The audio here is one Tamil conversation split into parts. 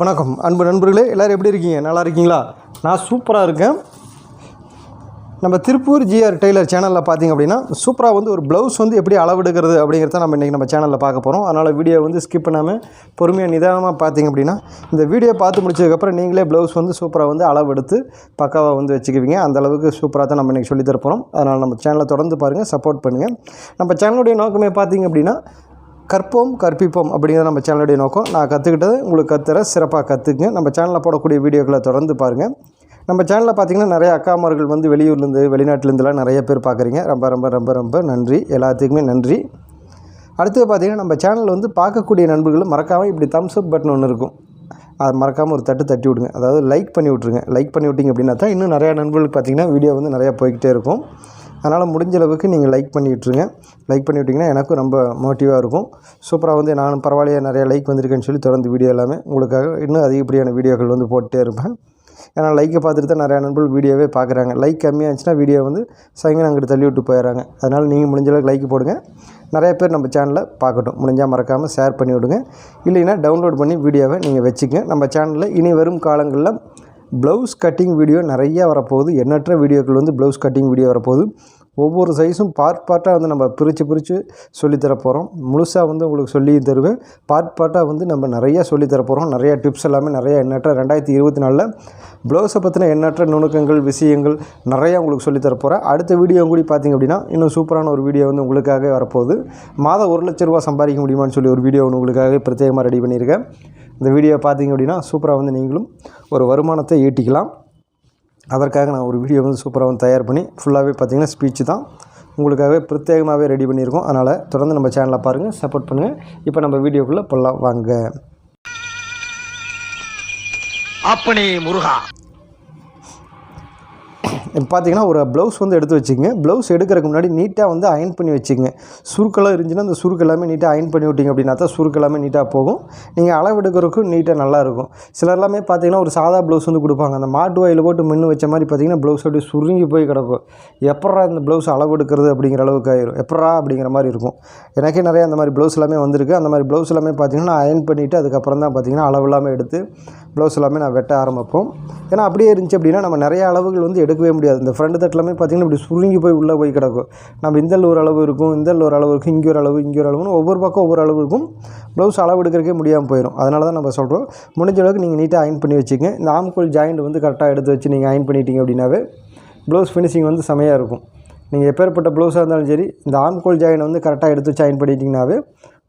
வணக்கம். அன்பு நண்பர்களே எல்லோரும் எப்படி இருக்கீங்க? நல்லா இருக்கீங்களா? நான் சூப்பராக இருக்கேன். நம்ம திருப்பூர் ஜிஆர் டெய்லர் சேனலில் பார்த்தீங்க அப்படின்னா சூப்பராக வந்து ஒரு ப்ளவுஸ் வந்து எப்படி அளவெடுக்கிறது அப்படிங்கிறத நம்ம இன்றைக்கி நம்ம சேனலில் பார்க்க போகிறோம் அதனால் வீடியோ வந்து ஸ்கிப் பண்ணாமல் பொறுமையாக நிதானமாக பார்த்தீங்க அப்படின்னா இந்த வீடியோ பார்த்து முடிச்சதுக்கப்புறம் நீங்களே ப்ளவுஸ் வந்து சூப்பராக வந்து அளவெடுத்து பக்காவாக வந்து வச்சுக்குவீங்க. அந்த அளவுக்கு சூப்பராக தான் நம்ம இன்றைக்கி சொல்லித்தரப்போகிறோம் அதனால் நம்ம சேனலை தொடர்ந்து பாருங்கள் சப்போர்ட் பண்ணுங்கள் நம்ம சேனலுடைய நோக்கமே பார்த்தீங்க அப்படின்னா கற்போம் கற்பிப்போம் அப்படிங்கிறது நம்ம சேனலுடைய நோக்கம். நான் கற்றுக்கிட்டதை உங்களுக்கு கத்துற சிறப்பாக கற்றுக்குங்க நம்ம சேனலில் போடக்கூடிய வீடியோக்களை தொடர்ந்து பாருங்கள் நம்ம சேனலில் பார்த்தீங்கன்னா நிறைய அக்காமார்கள் வந்து வெளியூர்லேருந்து வெளிநாட்டிலேருந்துலாம் நிறைய பேர் பார்க்குறீங்க ரொம்ப ரொம்ப ரொம்ப ரொம்ப நன்றி. எல்லாத்துக்குமே நன்றி. அடுத்தது பார்த்திங்கன்னா நம்ம சேனலில் வந்து பார்க்கக்கூடிய நண்பர்களும் மறக்காமல் இப்படி தம்ஸ் அப் பட்டன் ஒன்று இருக்கும். அது மறக்காமல் ஒரு தட்டு தட்டி விடுங்க. அதாவது லைக் பண்ணி விட்ருங்க லைக் பண்ணி விட்டிங்க அப்படின்னா தான் இன்னும் நிறையா நண்பர்களுக்கு பார்த்தீங்கன்னா வீடியோ வந்து நிறையா போய்கிட்டே இருக்கும். அதனால் முடிஞ்ச அளவுக்கு நீங்கள் லைக் பண்ணிவிட்ருங்க லைக் பண்ணிவிட்டிங்கன்னா எனக்கும் ரொம்ப மோட்டிவாக இருக்கும். சூப்பராக வந்து நானும் பரவாயில்லையே நிறையா லைக் வந்திருக்கேன்னு சொல்லி தொடர்ந்து வீடியோ எல்லாமே உங்களுக்காக இன்னும் அதிகப்படியான வீடியோக்கள் வந்து போட்டுகிட்டே இருப்பேன். ஏன்னா லைக்கை பார்த்துட்டு தான் நிறையா நண்பர்கள் வீடியோவே பார்க்குறாங்க. லைக் கம்மியாக இருந்துச்சுன்னா வீடியோ வந்து சாயங்காலம் அங்கிட்டு தள்ளி விட்டு போயிடுறாங்க. அதனால் நீங்கள் முடிஞ்ச அளவுக்கு லைக் போடுங்க. நிறைய பேர் நம்ம சேனலில் பார்க்கட்டும். முடிஞ்சால் மறக்காமல் ஷேர் பண்ணி விடுங்க. இல்லைன்னா டவுன்லோட் பண்ணி வீடியோவை நீங்கள் வச்சுக்கங்க. நம்ம சேனலில் இனி வரும் காலங்களில் ப்ளவுஸ் கட்டிங் வீடியோ நிறையா வரப்போகுது. எண்ணற்ற வீடியோக்கள் வந்து ப்ளவுஸ் கட்டிங் வீடியோ வரப்போகுது. ஒவ்வொரு சைஸும் பார்ட் பார்ட்டாக வந்து நம்ம பிரித்து பிரித்து சொல்லித்தர போகிறோம் முழுசாக வந்து உங்களுக்கு சொல்லி தருவேன். பார்ட் பார்ட்டாக வந்து நம்ம நிறையா சொல்லித்தர போகிறோம் நிறையா டிப்ஸ் எல்லாமே நிறையா எண்ணற்ற ரெண்டாயிரத்தி இருபத்தி நாலில். ப்ளவுஸை பற்றின எண்ணற்ற நுணுக்கங்கள் விஷயங்கள் நிறையா உங்களுக்கு சொல்லித்தர போகிறேன் அடுத்த வீடியோ கூட பார்த்தீங்க அப்படின்னா இன்னும் சூப்பரான ஒரு வீடியோ வந்து உங்களுக்காக வரப்போகுது. மாதம் ஒரு லட்ச ரூபா சம்பாதிக்க முடியுமான்னு சொல்லி ஒரு வீடியோ ஒன்று உங்களுக்காக பிரத்யேகமாக ரெடி பண்ணியிருக்கேன். இந்த வீடியோ பார்த்தீங்க அப்படின்னா சூப்பராக வந்து நீங்களும் ஒரு வருமானத்தை ஈட்டிக்கலாம். அதற்காக நான் ஒரு வீடியோ வந்து சூப்பராக வந்து தயார் பண்ணி ஃபுல்லாகவே பார்த்திங்கன்னா ஸ்பீச் தான் உங்களுக்காகவே பிரத்யேகமாகவே ரெடி பண்ணியிருக்கோம். அதனால் தொடர்ந்து நம்ம சேனலை பாருங்கள் சப்போர்ட் பண்ணுங்கள் இப்போ நம்ம வீடியோக்குள்ளே போகலாம் வாங்க. அப்பனே முருகா. இப்போ பார்த்தீங்கன்னா ஒரு ப்ளவுஸ் வந்து எடுத்து வச்சுக்கோங்க. ப்ளவுஸ் எடுக்கிறதுக்கு முன்னாடி நீட்டாக வந்து அயன் பண்ணி வச்சுக்கங்க. சுருக்கெல்லாம் இருந்துச்சுன்னா அந்த சுருக்கு எல்லாமே நீட்டாக அயன் பண்ணி விட்டிங்க அப்படின்னா தான் சுருக்கு எல்லாமே நீட்டாக போகும். நீங்கள் அளவு எடுக்கிறதுக்கும் நீட்டாக நல்லாயிருக்கும் சிலர் எல்லாமே பார்த்தீங்கன்னா ஒரு சாதா ப்ளவுஸ் வந்து கொடுப்பாங்க. அந்த மாட்டு வாயில் போட்டு மின்னு வச்ச மாதிரி பார்த்தீங்கன்னா ப்ளவுஸ் அப்படியே சுருங்கி போய் கிடக்கும். எப்பட்றா இந்த ப்ளவுஸ் அளவு எடுக்கிறது அப்படிங்கிற அளவுக்கு ஆயிரும். எப்பட்றா அப்படிங்கிற மாதிரி இருக்கும். எனக்கே நிறைய அந்த மாதிரி ப்ளவுஸ் எல்லாமே வந்திருக்கு. அந்த மாதிரி ப்ளவுஸ் எல்லாமே பார்த்தீங்கன்னா அயன் பண்ணிவிட்டு அதுக்கப்புறம் தான் பார்த்தீங்கன்னா அளவு எல்லாமே எடுத்து ப்ளவுஸ் எல்லாமே நான் வெட்ட ஆரம்பிப்போம். ஏன்னா அப்படியே இருந்துச்சு அப்படின்னா நம்ம நிறைய அளவுகள் வந்து எடுக்கவே முடியாது. இந்த ஃப்ரண்ட் தட்டிலுமே பார்த்தீங்கன்னா இப்படி சுருங்கி போய் உள்ளே போய் கிடக்கும். நம்ம இந்த ஒரு அளவு இருக்கும் இந்த ஒரு அளவு இருக்கும் இங்கே ஒரு அளவு இங்கே ஒரு அளவுன்னு ஒவ்வொரு பக்கம் ஒவ்வொரு அளவு இருக்கும். ப்ளவுஸ் அளவு எடுக்கிறக்கே முடியாமல் போயிடும் அதனால தான் நம்ம சொல்கிறோம் முடிஞ்ச அளவுக்கு நீங்கள் நீட்டாக அயன் பண்ணி வச்சுக்கங்க. இந்த ஆம்கோல் ஜாயிண்ட் வந்து கரெக்டாக எடுத்து வச்சு நீங்கள் அயன் பண்ணிட்டீங்க அப்படின்னாவே ப்ளவுஸ் ஃபினிஷிங் வந்து செமையாக இருக்கும். நீங்கள் எப்பேற்பட்ட ப்ளவுஸாக இருந்தாலும் சரி இந்த ஆம்கோல் ஜாயின் வந்து கரெக்டாக எடுத்து வச்சு அயன் பண்ணிட்டீங்கன்னாவே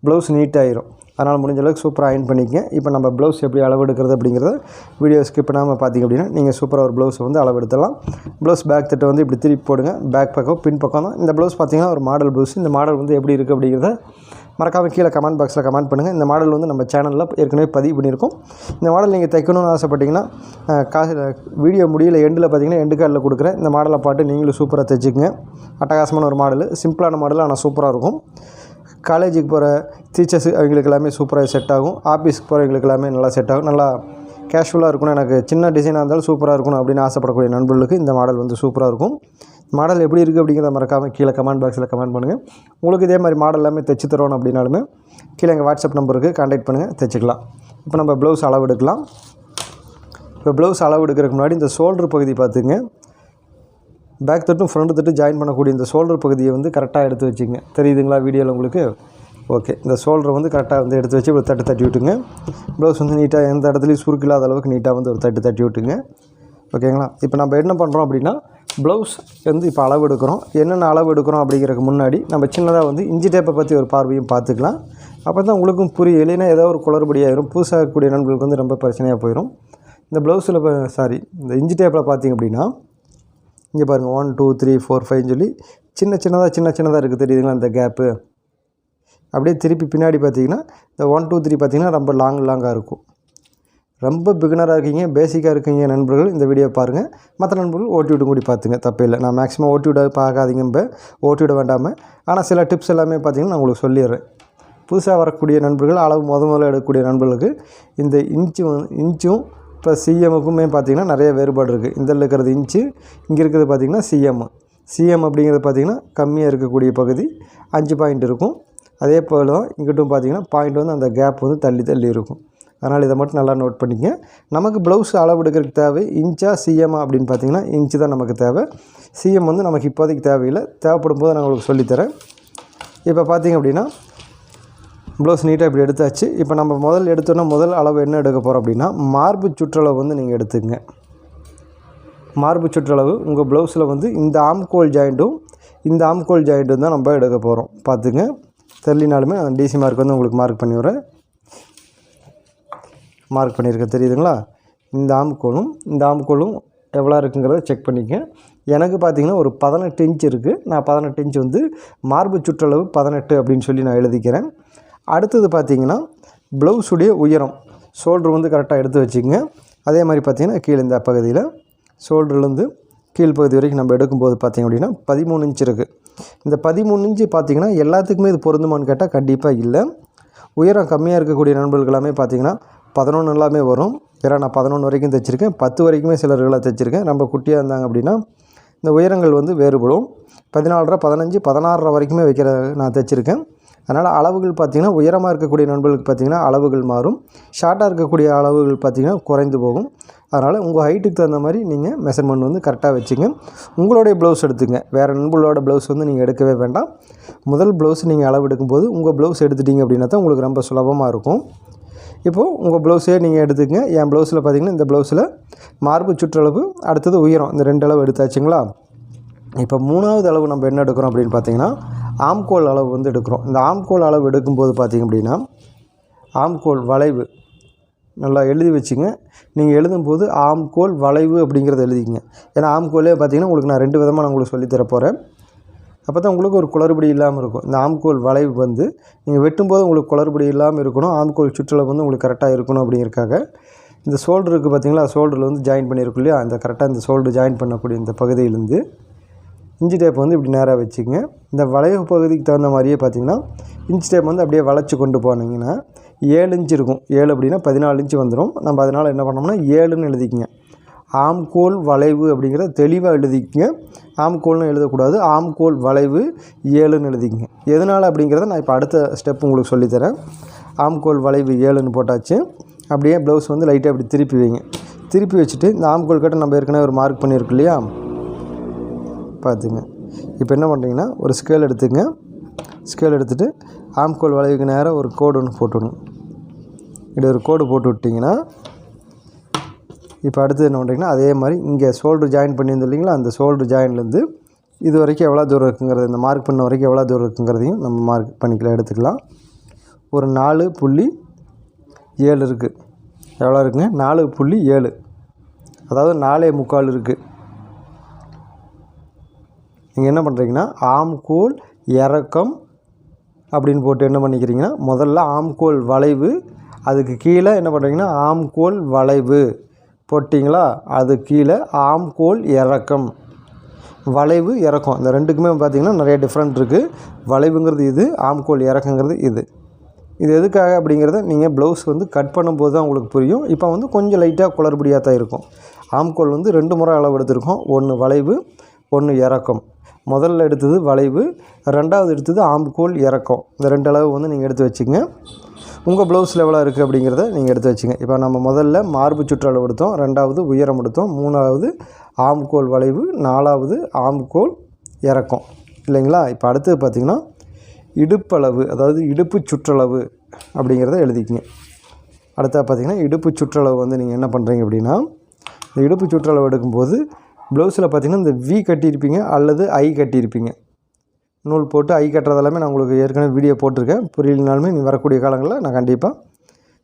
ப்ளவுஸ் நீட்டாகிடும் அதனால் முடிஞ்ச அளவுக்கு சூப்பராக அயன் பண்ணிக்கங்க. இப்போ நம்ம ப்ளவுஸ் எப்படி அளவு எடுக்கிறது அப்படிங்கிறத வீடியோ ஸ்கிப் பண்ணாமல் பார்த்தீங்க அப்படின்னா நீங்கள் சூப்பராக ஒரு ப்ளவுஸ் வந்து அளவு எடுத்துடலாம் ப்ளவுஸ் பேக் தட்டை வந்து இப்படி திருப்பி போடுங்க. பேக் பக்கம் பின் பக்கம் தான். இந்த ப்ளவுஸ் பார்த்தீங்கன்னா ஒரு மாடல் ப்ளவுஸ் இந்த மாடல் வந்து எப்படி இருக்குது அப்படிங்கிறத மறக்காமல் கீழே கமெண்ட் பாக்ஸில் கமெண்ட் பண்ணுங்கள் இந்த மாடல் வந்து நம்ம சேனலில் ஏற்கனவே பதிவு பண்ணியிருக்கோம். இந்த மாடல் நீங்கள் தைக்கணும்னு ஆசைப்பட்டிங்கன்னா காசு வீடியோ முடியல எண்டில் பார்த்தீங்கன்னா எண்டு கார்டில் கொடுக்குறேன். இந்த மாடலை பாட்டு நீங்களும் சூப்பராக தைச்சிக்கங்க. அட்டகாசமான ஒரு மாடல் சிம்பிளான மாடல் ஆனால் சூப்பராக இருக்கும். காலேஜுக்கு போகிற டீச்சர்ஸு அவங்களுக்கு எல்லாமே சூப்பராக செட் ஆகும். ஆஃபீஸ்க்கு போகிறவங்களுக்கு எல்லாமே நல்லா செட் ஆகும். நல்லா கேஷுவலாக இருக்கணும். எனக்கு சின்ன டிசைனாக இருந்தாலும் சூப்பராக இருக்கணும் அப்படின்னு ஆசைப்படக்கூடிய நண்பர்களுக்கு இந்த மாடல் வந்து சூப்பராக இருக்கும். மாடல் எப்படி இருக்குது அப்படிங்கிறத மறக்காமல் கீழே கமெண்ட் பாக்ஸில் கமெண்ட் பண்ணுங்கள் உங்களுக்கு இதே மாதிரி மாடல் எல்லாமே தைச்சு தரணும் அப்படின்னாலுமே கீழே எங்கள் வாட்ஸ்அப் நம்பருக்கு காண்டாக்ட் பண்ணுங்கள் தைச்சிக்கலாம். இப்போ நம்ம ப்ளவுஸ் அளவு எடுக்கலாம். இப்போ ப்ளவுஸ் அளவு எடுக்கிறதுக்கு முன்னாடி இந்த ஷோல்டர் பகுதி பார்த்துங்க பேக் தட்டும் ஃப்ரண்ட் தட்டு ஜாயின் பண்ணக்கூடிய இந்த ஷோல்டர் பகுதியை வந்து கரெக்டாக எடுத்து வச்சுங்க. தெரியுதுங்களா வீடியோவில் உங்களுக்கு? ஓகே இந்த ஷோல்டரை வந்து கரெக்டாக வந்து எடுத்து வச்சு ஒரு தட்டு தட்டி விட்டுங்க. ப்ளவுஸ் வந்து நீட்டாக எந்த இடத்துலையும் சுருக்கு இல்லாத அளவுக்கு நீட்டாக வந்து ஒரு தட்டு தட்டி விட்டுங்க. ஓகேங்களா இப்போ நம்ம என்ன பண்ணுறோம் அப்படின்னா ப்ளவுஸ் வந்து இப்போ அளவு எடுக்கிறோம். என்னென்ன அளவு எடுக்கிறோம் அப்படிங்கிறதுக்கு முன்னாடி நம்ம சின்னதாக வந்து இஞ்சி டேப்பை பற்றி ஒரு பார்வையும் பார்த்துக்கலாம். அப்போ தான் உங்களுக்கும் புரியும். இல்லைன்னா ஏதோ ஒரு குளறுபடியாயிரும் புதுசாக இருக்கக்கூடிய நண்பர்களுக்கு வந்து ரொம்ப பிரச்சனையாக போயிடும் இந்த ப்ளவுஸில் சாரி இந்த இஞ்சி டேப்பில் பார்த்திங்க அப்படின்னா இங்கே பாருங்கள் ஒன் டூ த்ரீ ஃபோர் ஃபைவ்னு சொல்லி சின்ன சின்னதாக சின்ன சின்னதாக இருக்குது. தெரியுதுங்களா இந்த கேப்பு அப்படியே திருப்பி பின்னாடி பார்த்தீங்கன்னா இந்த ஒன் டூ த்ரீ பார்த்திங்கன்னா ரொம்ப லாங் லாங்காக இருக்கும். ரொம்ப பிகினராக இருக்கீங்க பேசிக்காக இருக்கீங்க நண்பர்கள் இந்த வீடியோ பாருங்கள் மற்ற நண்பர்கள் ஓட்டி விட்டு கூடி பார்த்துங்க தப்பில்லை நான் மேக்ஸிமம் ஓட்டி விட பார்க்காதீங்க ஓட்டி விட வேண்டாமல் ஆனால் சில டிப்ஸ் எல்லாமே பார்த்தீங்கன்னா நான் உங்களுக்கு சொல்லிடுறேன். புதுசாக வரக்கூடிய நண்பர்கள் அளவு முத முதல்ல எடுக்கக்கூடிய நண்பர்களுக்கு இந்த இன்ச்சு இன்ச்சும் இப்போ சிஎம்முக்குமே பார்த்தீங்கன்னா நிறைய வேறுபாடு இருக்குது. இந்த இருக்கிறது இன்ச்சு இங்கே இருக்கிறது பார்த்தீங்கன்னா சிஎம் சிஎம் அப்படிங்கிறது பார்த்தீங்கன்னா கம்மியாக இருக்கக்கூடிய பகுதி அஞ்சு பாயிண்ட் இருக்கும். அதே போல் தான் இங்கிட்டும் பார்த்தீங்கன்னா பாயிண்ட் வந்து அந்த கேப் வந்து தள்ளி தள்ளி இருக்கும். அதனால் இதை மட்டும் நல்லா நோட் பண்ணிக்கங்க. நமக்கு ப்ளவுஸ் அளவு எடுக்கிறதுக்கு தேவை இன்ச்சா சிஎம்மா அப்படின்னு பார்த்தீங்கன்னா இன்ச்சு தான் நமக்கு தேவை. சிஎம் வந்து நமக்கு இப்போதைக்கு தேவையில்லை. தேவைப்படும் போது நான் உங்களுக்கு சொல்லித்தரேன். இப்போ பார்த்தீங்க அப்படின்னா ப்ளவுஸ் நீட்டாக இப்படி எடுத்தாச்சு. இப்போ நம்ம முதல் எடுத்தோன்னா முதல் அளவு என்ன எடுக்க போகிறோம் அப்படின்னா மார்பு சுற்றளவு வந்து நீங்கள் எடுத்துக்கங்க. மார்பு சுற்றளவு உங்கள் ப்ளவுஸில் வந்து இந்த ஆம்கோல் ஜாயிண்ட்டும் இந்த ஆம்கோல் ஜாயிண்ட்டும் தான் நம்ம எடுக்க போகிறோம் பார்த்துங்க. தெரியலினாலுமே அந்த டிசி மார்க் வந்து உங்களுக்கு மார்க் பண்ணி மார்க் பண்ணியிருக்கேன் தெரியுதுங்களா? இந்த ஆம்கோலும் இந்த ஆம்கோலும் எவ்வளோ இருக்குங்கிறத செக் பண்ணிக்க எனக்கு பார்த்தீங்கன்னா ஒரு பதினெட்டு இன்ச் இருக்குது நான் பதினெட்டு இன்ச் வந்து மார்பு சுற்றளவு பதினெட்டு அப்படின்னு சொல்லி நான் எழுதிக்கிறேன். அடுத்தது பார்த்தீங்கன்னா ப்ளவுஸுடைய உயரம். ஷோல்ட்ரு வந்து கரெக்டாக எடுத்து வச்சுக்கோங்க. அதே மாதிரி பார்த்தீங்கன்னா கீழே இந்த பகுதியில் ஷோல்டர்லேருந்து கீழ்ப்பகுதி வரைக்கும் நம்ம எடுக்கும்போது பார்த்திங்க அப்படின்னா பதிமூணு இன்ச் இருக்குது இந்த பதிமூணு இன்ச்சு பார்த்தீங்கன்னா எல்லாத்துக்குமே இது பொருந்துமான்னு கேட்டால் கண்டிப்பாக இல்லை. உயரம் கம்மியாக இருக்கக்கூடிய நண்பர்கள் எல்லாமே பார்த்தீங்கன்னா பதினொன்று எல்லாமே வரும். ஏன்னா நான் பதினொன்று வரைக்கும் தைச்சிருக்கேன். பத்து வரைக்குமே சிலர்களாக தைச்சிருக்கேன். ரொம்ப குட்டியாக இருந்தாங்க அப்படின்னா இந்த உயரங்கள் வந்து வேறுபடும். பதினாலரை பதினஞ்சு பதினாறரை வரைக்குமே வைக்கிற நான் தைச்சிருக்கேன். அதனால் அளவுகள் பார்த்திங்கன்னா உயரமாக இருக்கக்கூடிய நண்பர்களுக்கு பார்த்திங்கன்னா அளவுகள் மாறும். ஷார்ட்டாக இருக்கக்கூடிய அளவுகள் பார்த்திங்கன்னா குறைந்து போகும். அதனால் உங்கள் ஹைட்டுக்கு தகுந்த மாதிரி நீங்கள் மெஷர்மெண்ட் வந்து கரெக்டாக வச்சுங்க. உங்களுடைய ப்ளவுஸ் எடுத்துங்க. வேறு நண்பர்களோட ப்ளவுஸ் வந்து நீங்கள் எடுக்கவே வேண்டாம். முதல் ப்ளவுஸ் நீங்கள் அளவு எடுக்கும்போது உங்கள் ப்ளவுஸ் எடுத்துட்டீங்க அப்படின்னா தான் உங்களுக்கு ரொம்ப சுலபமாக இருக்கும். இப்போது உங்கள் ப்ளவுஸே நீங்கள் எடுத்துக்கங்க. என் ப்ளவுஸில் பார்த்தீங்கன்னா இந்த ப்ளவுஸில் மார்பு சுற்றளவு அடுத்தது உயரம் இந்த ரெண்டு அளவு எடுத்தாச்சுங்களா? இப்போ மூணாவது அளவு நம்ம என்ன எடுக்கிறோம் அப்படின்னு பார்த்தீங்கன்னா ஆம்கோல் அளவு வந்து எடுக்கிறோம். இந்த ஆம்கோல் அளவு எடுக்கும்போது பார்த்தீங்க அப்படின்னா ஆம்கோல் வளைவு நல்லா எழுதி வச்சுங்க. நீங்கள் எழுதும்போது ஆம்கோல் வளைவு அப்படிங்கிறத எழுதிங்க ஏன்னா ஆம்கோலே பார்த்திங்கன்னா உங்களுக்கு நான் ரெண்டு விதமாக நான் உங்களுக்கு சொல்லித்தர போகிறேன் அப்போ தான் உங்களுக்கு ஒரு குளறுபடி இல்லாமல் இருக்கும். இந்த ஆம்கோல் வளைவு வந்து நீங்கள் வெட்டும்போது உங்களுக்கு குளறுபடி இல்லாமல் இருக்கணும். ஆம்கோல் சுற்றளவு வந்து உங்களுக்கு கரெக்டாக இருக்கணும் அப்படிங்கிறக்காக இந்த ஷோல்டருக்கு பார்த்தீங்களா? ஷோல்டரில் வந்து ஜாயின் பண்ணியிருக்கும் இல்லையா? அந்த கரெக்டாக இந்த ஷோல்டர் ஜாயின் பண்ணக்கூடிய இந்த பகுதியிலேருந்து இஞ்சி டேப் வந்து இப்படி நேராக வச்சுங்க இந்த வளைவு பகுதிக்கு தகுந்த மாதிரியே பார்த்தீங்கன்னா இன்ச் டேப் வந்து அப்படியே வளைச்சி கொண்டு போனீங்கன்னா ஏழு இன்ச் இருக்கும். ஏழு அப்படின்னா பதினாலு இன்ச்சு வந்துடும் நம்ம அதனால் என்ன பண்ணோம்னா ஏழுன்னு எழுதிக்கங்க. ஆம்கோல் வளைவு அப்படிங்கிறத தெளிவாக எழுதிக்கங்க. ஆம்கோல்னு எழுதக்கூடாது. ஆம்கோல் வளைவு ஏழுன்னு எழுதிக்கங்க. எதனால் அப்படிங்கிறத நான் இப்போ அடுத்த ஸ்டெப் உங்களுக்கு சொல்லித்தரேன். ஆம்கோல் வளைவு ஏழுன்னு போட்டாச்சு. அப்படியே ப்ளவுஸ் வந்து லைட்டாக இப்படி திருப்பி வைங்க. திருப்பி வச்சுட்டு இந்த ஆம்கோல் கட்ட நம்ம ஏற்கனவே ஒரு மார்க் பண்ணியிருக்கோம் இல்லையா? பார்த்துங்க. இப்போ என்ன பண்ணுறீங்கன்னா ஒரு ஸ்கேல் எடுத்துங்க. ஸ்கேல் எடுத்துகிட்டு ஆம்கோல் வளைவுக்கு நேராக ஒரு கோடு ஒன்று போட்டுவிடணும் இப்படி ஒரு கோடு போட்டு விட்டிங்கன்னா இப்போ அடுத்து என்ன பண்ணுறீங்கன்னா அதே மாதிரி இங்கே ஷோல்டர் ஜாயின் பண்ணியிருந்தோம் இல்லைங்களா அந்த ஷோல்டர் ஜாயின்லேருந்து இது வரைக்கும் எவ்வளோ தூரம் இருக்குங்கிறது இந்த மார்க் பண்ண வரைக்கும் எவ்வளோ தூரம் இருக்குங்கிறதையும் நம்ம மார்க் பண்ணிக்கலாம் எடுத்துக்கலாம். ஒரு நாலு புள்ளி ஏழு இருக்குது எவ்வளோ இருக்குங்க? நாலு புள்ளி ஏழு. அதாவது நாலே முக்கால் இருக்குது நீங்கள் என்ன பண்ணுறீங்கன்னா ஆம்கோல் இறக்கம் அப்படின்னு போட்டு என்ன பண்ணிக்கிறீங்கன்னா முதல்ல ஆம்கோல் வளைவு அதுக்கு கீழே என்ன பண்ணுறீங்கன்னா ஆம்கோல் வளைவு போட்டிங்களா? அது கீழே ஆம்கோல் இறக்கம். வளைவு இறக்கம். இந்த ரெண்டுக்குமே பார்த்திங்கன்னா நிறைய டிஃப்ரெண்ட் இருக்குது வளைவுங்கிறது இது ஆம்கோல் இறக்கங்கிறது இது. இது எதுக்காக அப்படிங்கிறத நீங்கள் ப்ளவுஸ் வந்து கட் பண்ணும்போது தான் உங்களுக்கு புரியும். இப்போ வந்து கொஞ்சம் லைட்டாக குளறுபடியாக தான் இருக்கும். ஆம்கோல் வந்து ரெண்டு முறை அளவு எடுத்திருக்கோம். ஒன்று வளைவு ஒன்று இறக்கம். முதல்ல எடுத்தது வளைவு ரெண்டாவது எடுத்தது ஆம்புகோல் இறக்கம். இந்த ரெண்டு அளவு வந்து நீங்கள் எடுத்து வச்சுங்க. உங்கள் ப்ளவுஸில் எவ்வளோ இருக்குது அப்படிங்கிறத நீங்கள் எடுத்து வச்சுங்க. இப்போ நம்ம முதல்ல மார்பு சுற்றளவு எடுத்தோம் ரெண்டாவது உயரம் எடுத்தோம் மூணாவது ஆம்கோல் வளைவு நாலாவது ஆம்புகோல் இறக்கம். இல்லைங்களா? இப்போ அடுத்தது பார்த்திங்கன்னா இடுப்பளவு அதாவது இடுப்பு சுற்றளவு அப்படிங்கிறத எழுதிக்கிங்க. அடுத்தது பார்த்திங்கன்னா இடுப்பு சுற்றளவு வந்து நீங்கள் என்ன பண்ணுறீங்க அப்படின்னா இந்த இடுப்பு சுற்றளவு எடுக்கும்போது ப்ளவுஸில் பார்த்திங்கன்னா இந்த வி கட்டியிருப்பீங்க அல்லது ஐ கட்டியிருப்பீங்க. நூல் போட்டு ஐ கட்டுறது எல்லாமே நான் உங்களுக்கு ஏற்கனவே வீடியோ போட்டிருக்கேன். புரியலனாலுமே நீ வரக்கூடிய காலங்களில் நான் கண்டிப்பாக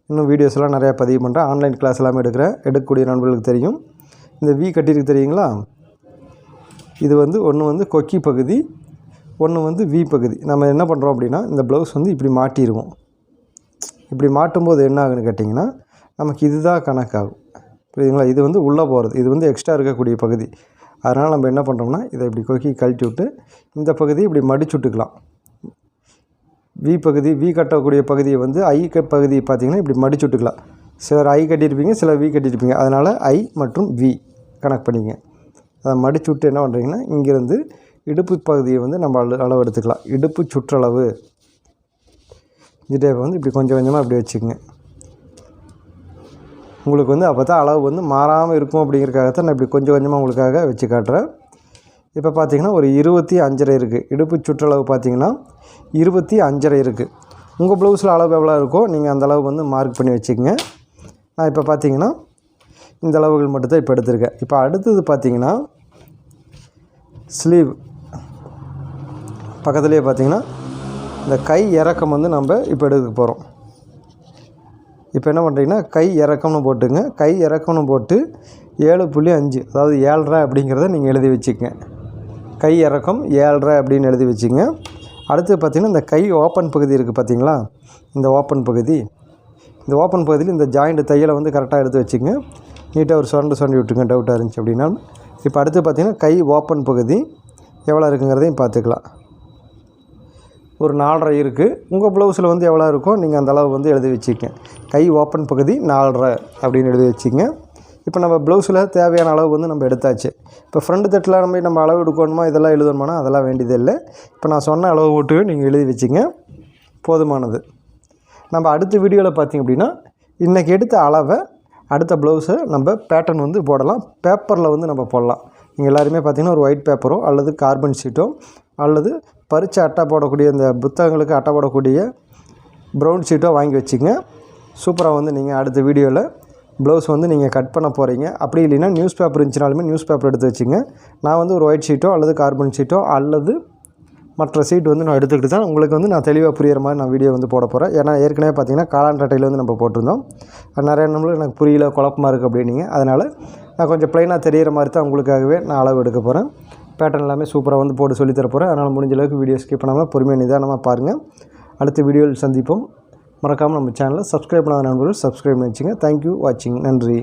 இன்னும் வீடியோஸ்லாம் நிறையா பதிவு பண்ணுறேன் ஆன்லைன் கிளாஸ் எல்லாமே எடுக்கிறேன். எடுக்கக்கூடிய நண்பர்களுக்கு தெரியும். இந்த வி கட்டியிருக்கு தெரியுங்களா? இது வந்து ஒன்று வந்து கொக்கி பகுதி ஒன்று வந்து வி பகுதி. நம்ம என்ன பண்ணுறோம் அப்படின்னா இந்த ப்ளவுஸ் வந்து இப்படி மாட்டிடுவோம் இப்படி மாட்டும்போது என்ன ஆகுன்னு கேட்டிங்கன்னா நமக்கு இதுதான் கணக்காகும். புரியுதுங்களா? இது வந்து உள்ளே போகிறது. இது வந்து எக்ஸ்ட்ரா இருக்கக்கூடிய பகுதி. அதனால் நம்ம என்ன பண்ணுறோம்னா இதை இப்படி கொக்கி கழட்டி விட்டு இந்த பகுதியை இப்படி மடிச்சு விட்டுக்கலாம். வி பகுதி வி கட்டக்கூடிய பகுதியை வந்து ஐ க பகுதி பார்த்திங்கன்னா இப்படி மடிச்சு விட்டுக்கலாம். சிலர் ஐ கட்டியிருப்பீங்க சிலர் வி கட்டியிருப்பீங்க. அதனால் ஐ மற்றும் வி கணக்கு பண்ணிங்க அதை மடிச்சு விட்டு என்ன பண்ணுறீங்கன்னா இங்கேருந்து இடுப்பு பகுதியை வந்து நம்ம அள- அளவு எடுத்துக்கலாம். இடுப்பு சுற்றளவு. இதே வந்து இப்படி கொஞ்சம் கொஞ்சமாக இப்படி வச்சுக்கோங்க. உங்களுக்கு வந்து அப்போ தான் அளவு வந்து மாறாமல் இருக்கும் அப்படிங்கிறக்காகத்தான் நான் இப்படி கொஞ்சம் கொஞ்சமாக உங்களுக்காக வச்சு காட்டுறேன். இப்போ பார்த்தீங்கன்னா ஒரு இருபத்தி அஞ்சரை இருக்குது இடுப்பு சுற்றளவு பார்த்தீங்கன்னா இருபத்தி அஞ்சரை இருக்குது உங்கள் ப்ளவுஸில் அளவு எவ்வளோ இருக்கோ நீங்கள் அந்த அளவு வந்து மார்க் பண்ணி வச்சுக்கோங்க. நான் இப்போ பார்த்தீங்கன்னா இந்த அளவுகள் மட்டும்தான் இப்போ எடுத்திருக்கேன். இப்போ அடுத்தது பார்த்தீங்கன்னா ஸ்லீவ் பக்கத்துலேயே பார்த்தீங்கன்னா இந்த கை இறக்கம் வந்து நம்ம இப்போ எடுக்க போகிறோம் இப்போ என்ன பண்ணுறீங்கன்னா கை இறக்கம்னு போட்டுங்க. கை இறக்கம்னு போட்டு ஏழு புள்ளி அஞ்சு அதாவது ஏழ்ரை அப்படிங்கிறத நீங்கள் எழுதி வச்சுக்கங்க. கை இறக்கம் ஏழ்ரை அப்படின்னு எழுதி வச்சுங்க அடுத்து பார்த்திங்கன்னா இந்த கை ஓப்பன் பகுதி இருக்குது பார்த்தீங்களா? இந்த ஓப்பன் பகுதி. இந்த ஓப்பன் பகுதியில் இந்த ஜாயிண்ட் தையலை வந்து கரெக்டாக எடுத்து வச்சுங்க நீட்டாக ஒரு சொண்டு சொண்டி விட்டுங்க டவுட்டாக இருந்துச்சு அப்படின்னா. இப்போ அடுத்து பார்த்திங்கன்னா கை ஓப்பன் பகுதி எவ்வளோ இருக்குங்கிறதையும் பார்த்துக்கலாம். ஒரு நாலரை இருக்குது உங்கள் ப்ளவுஸில் வந்து எவ்வளோ இருக்கோ நீங்கள் அந்த அளவு வந்து எழுதி வச்சுக்கங்க. கை ஓப்பன் பகுதி நாலரை அப்படின்னு எழுதி வச்சுக்கங்க. இப்போ நம்ம ப்ளவுஸில் தேவையான அளவு வந்து நம்ம எடுத்தாச்சு. இப்போ ஃப்ரண்ட் தட்டில் நம்ம நம்ம அளவு எடுக்கணுமா இதெல்லாம் எழுதணுமானா அதெல்லாம் வேண்டியது இல்லை இப்போ நான் சொன்ன அளவு போட்டு நீங்கள் எழுதி வச்சுங்க. போதுமானது. நம்ம அடுத்த வீடியோவில் பார்த்திங்க அப்படின்னா இன்றைக்கி எடுத்த அளவை அடுத்த ப்ளவுஸை நம்ம பேட்டர்ன் வந்து போடலாம். பேப்பரில் வந்து நம்ம போடலாம். நீங்கள் எல்லாருமே பார்த்திங்கன்னா ஒரு ஒயிட் பேப்பரோ அல்லது கார்பன் ஷீட்டோ அல்லது பறித்து அட்டை போடக்கூடிய இந்த புத்தகங்களுக்கு அட்டை போடக்கூடிய ப்ரௌன் ஷீட்டோ வாங்கி வச்சுங்க. சூப்பராக வந்து நீங்கள் அடுத்த வீடியோவில் ப்ளவுஸ் வந்து நீங்கள் கட் பண்ண போகிறீங்க அப்படி இல்லைன்னா நியூஸ் பேப்பர் இருந்துச்சுனாலுமே நியூஸ் பேப்பர் எடுத்து வச்சுங்க. நான் வந்து ஒரு ஒயிட் ஷீட்டோ அல்லது கார்பன் ஷீட்டோ அல்லது மற்ற சீட் வந்து நான் எடுத்துக்கிட்டு தான் உங்களுக்கு வந்து நான் தெளிவாக புரியிற மாதிரி நான் வீடியோ வந்து போட போகிறேன் ஏன்னா ஏற்கனவே பார்த்தீங்கன்னா காளான் அட்டையில் வந்து நம்ம போட்டிருந்தோம். நிறைய நம்மளும் எனக்கு புரியல குழப்பமாக இருக்குது அப்படின்னீங்க. அதனால் நான் கொஞ்சம் ப்ளைனாக தெரியிற மாதிரி தான் உங்களுக்காகவே நான் அளவு எடுக்க போகிறேன் பேட்டர்ன் எல்லாமே சூப்பராக வந்து போட்டு சொல்லித் போகிறேன் அதனால் முடிஞ்ச அளவுக்கு வீடியோ ஸ்கிப் பண்ணாமல் பொறுமையாக நிதானமாக பாருங்கள் அடுத்த வீடியோவில் சந்திப்போம். மறக்காமல் நம்ம சேனலை சப்ஸ்கிரைப் பண்ணாத நண்பர்கள் சப்ஸ்கிரைப் பண்ணி வச்சுங்க. தேங்க்யூ வாட்சிங் நன்றி.